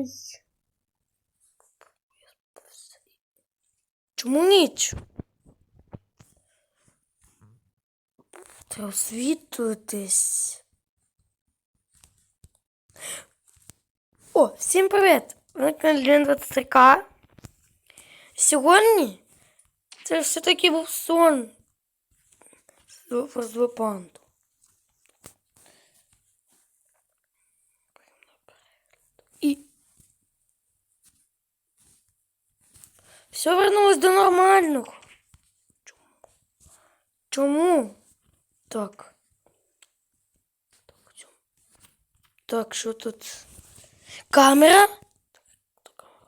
Ой. Чому ніч? Треба освітлитись. О, всім привіт! Ви на каналі 23К. Сьогодні це все-таки був сон про. Все вернулось до нормального. Чому? Чому? Так. Так, що тут? Камера?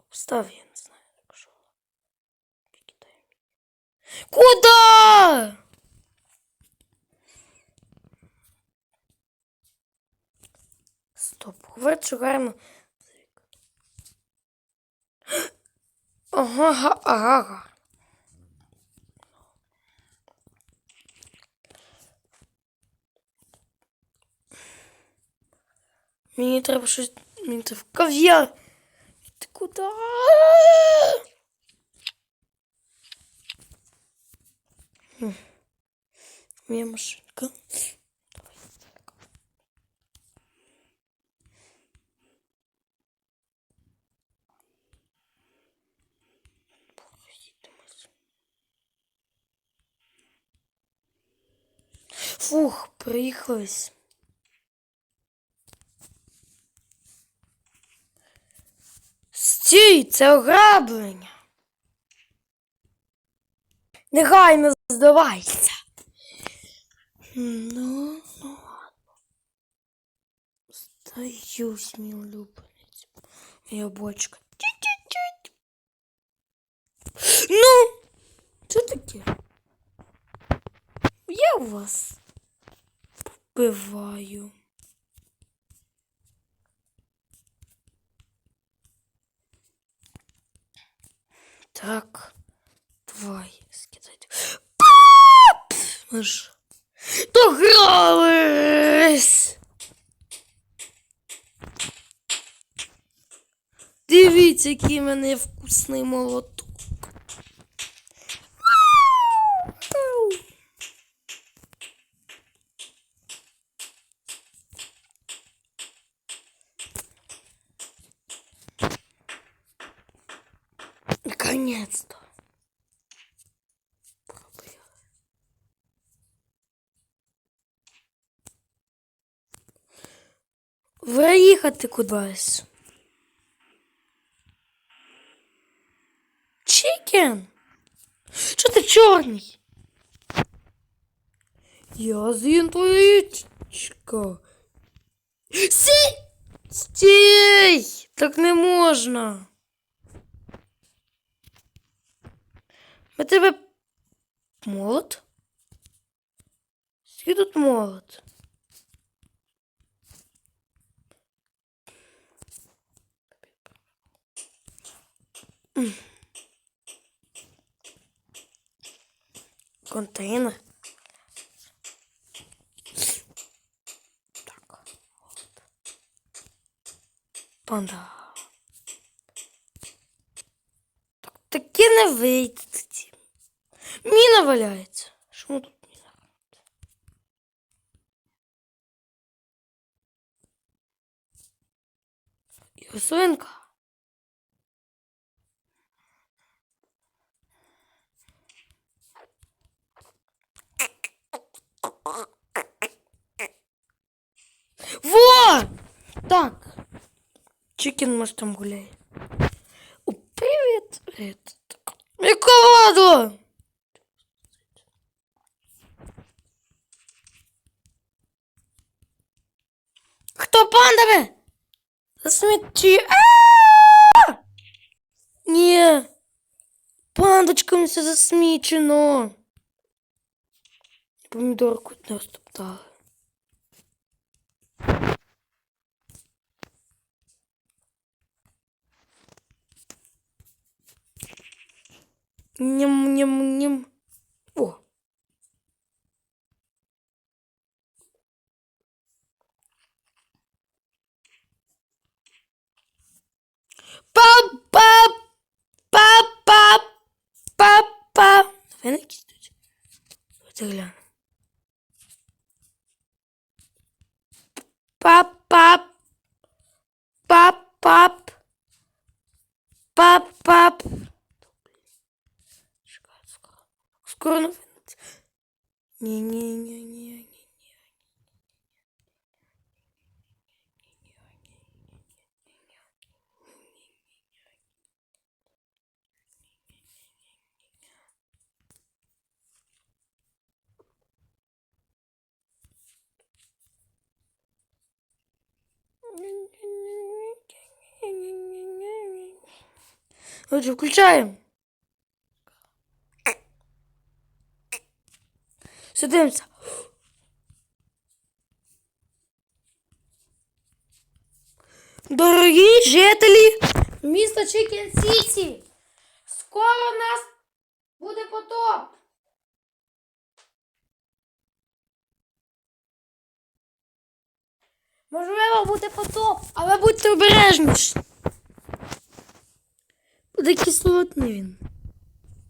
Постав, я не знаю, так що. Куда? Стоп, говорить, що гарно. Ага, ага, ага. Мені треба щось. Мені треба в кав'яр. Ти куди? Хм. Моя машинка. Фух, приїхались. Стій, це ограблення. Негайно здавайся. Ну, ну ладно. Здаюсь, мій улюбленець. Моя бочка. Тють-тють-тють. Ну, що таке? Я у вас вбиваю. Так, давай, скидайте. Ми ж догрались! Дивіться, який в мене вкусний молоток. Наконец-то. Виїхати кудись. Чікен? Що ти чорний? Я з інтуїчка. Стій! Стій! Так не можна. Ми тебе молот? Скільки тут молот? М. Контейнер. Так. молот. Панда. Так, таке не вийде тоді. Міна валяється. Чому тут міна? І рослинка. Во! Так. Чикен, может, там гуляет. О, привет. Это... Миколадо! Хто пандами? Засміті. А! Ні. Пандочками все засмічено. Помідорку не розтоптали. Ням-ням-ням. Пап-пап. Пап-пап. Пап-пап. Скоро новый. Не-не-не-не. Отже, включаємо. Сидимося. Дорогі жителі міста Чикен Сіті. Скоро у нас буде потоп. Можливо, буде потоп, але будьте обережніші. Буде кислотний він.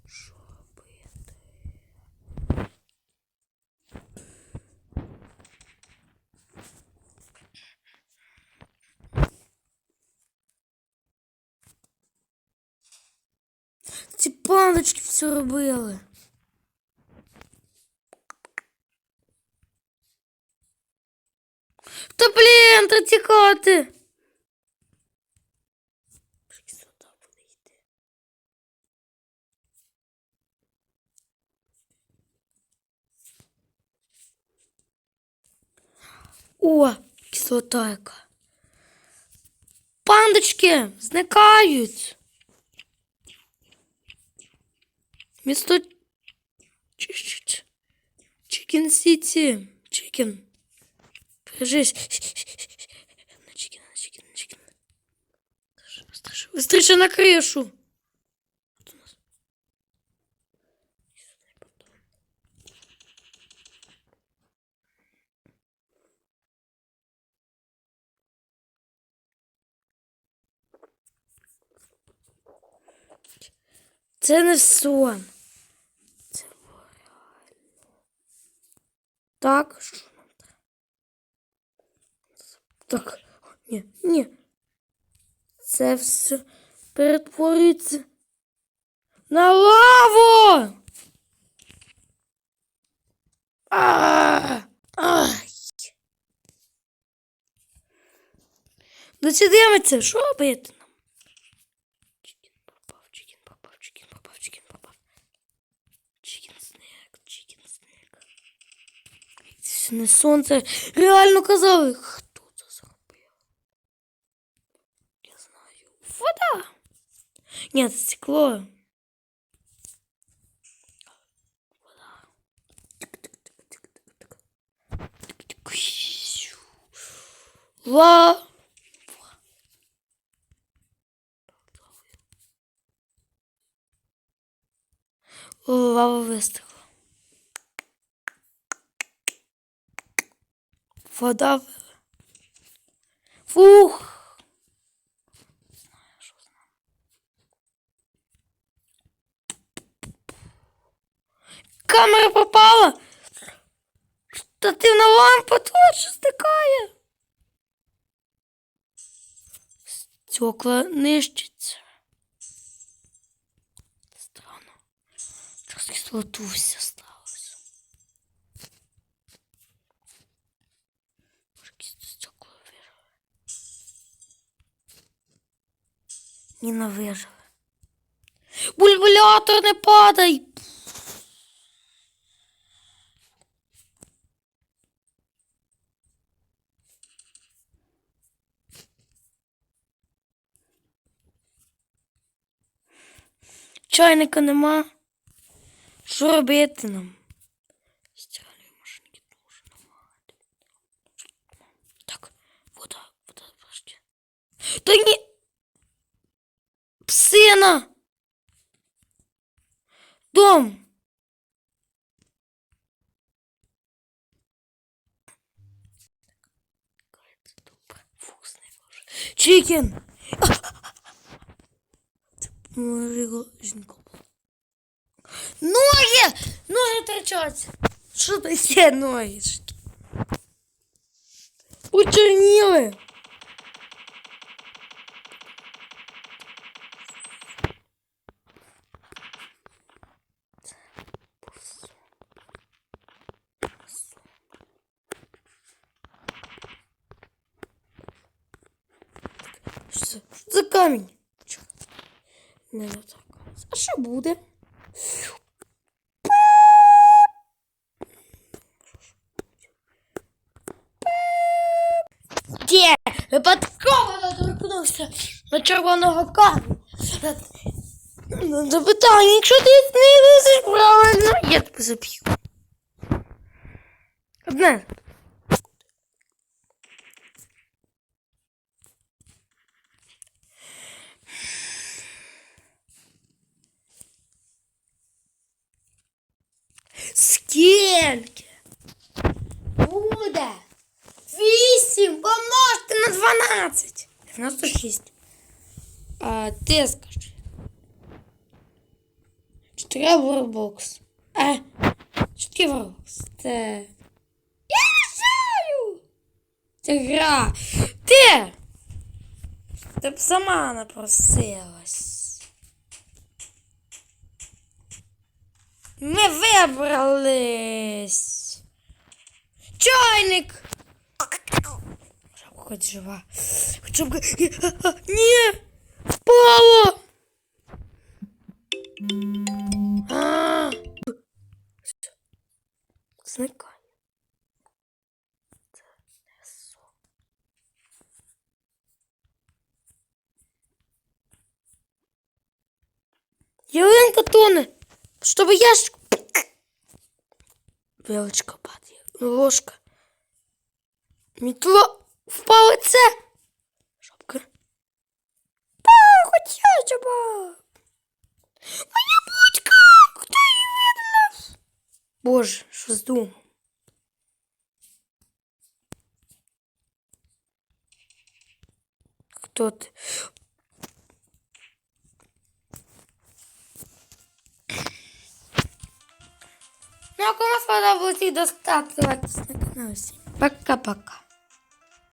Що робити? Ці пандочки все робили. Та блін, та тікати. О, кислота яка. Пандочки зникають. Місто Чикен Сіті. Чикен. Кажись. На чикен, на чикен, на чикен. Быстрее, быстрее на крышу. Це не сон. Це реально. Так, що нам треба? Так, ні, ні. Це все перетворюється на лаву. Ай! Досідемося, що робити Це не сонце. Реально казали, хто це зробив? Я знаю. Вода. Ні, стекло. Вода. Ла. Лава вистигла. Вода. Фух. Що. Камера попала. Штативна лампа точно стикає. Стекла нищиться. Странно. Через кислоту Ні, не вижили. Бульбулятор не падай! Чайника нема. Що робити нам? Стиральної машинки теж немає. Так, вода, вода, подожди. Та ні. Лена! Дом! Чикен! Ноги! Ноги торчат Что ты все ноги? Учернилы! Що це? Що це камінь? Чорт. Не, не так. А що буде? Де? Випадково доторкнувся до червоного камня. Запитання, якщо ти не висиш правильно, я тебе заб'ю. Одне. Скільки? Буде. Вісім помножити на дванадцять. 96. А ти скажи. Чотири ворбокс. А, чотири ворбокс. Це... Я знаю! Це гра. Ти! Ти б сама напросилась. Ми вибрались. Чайник. Жабка хоч жива. Хоч жабка... Не сон. Ялинка тоне. Чтобы ящик... Вилочка падає. Ложка. Метло в лице. Шапка. Па, хоч ящеба. Моя будька! Хто її видалив? Боже, що з думав? Хто ти? Ну, а кому сподобалось відео, ставте лайк на канал. Пока-пока.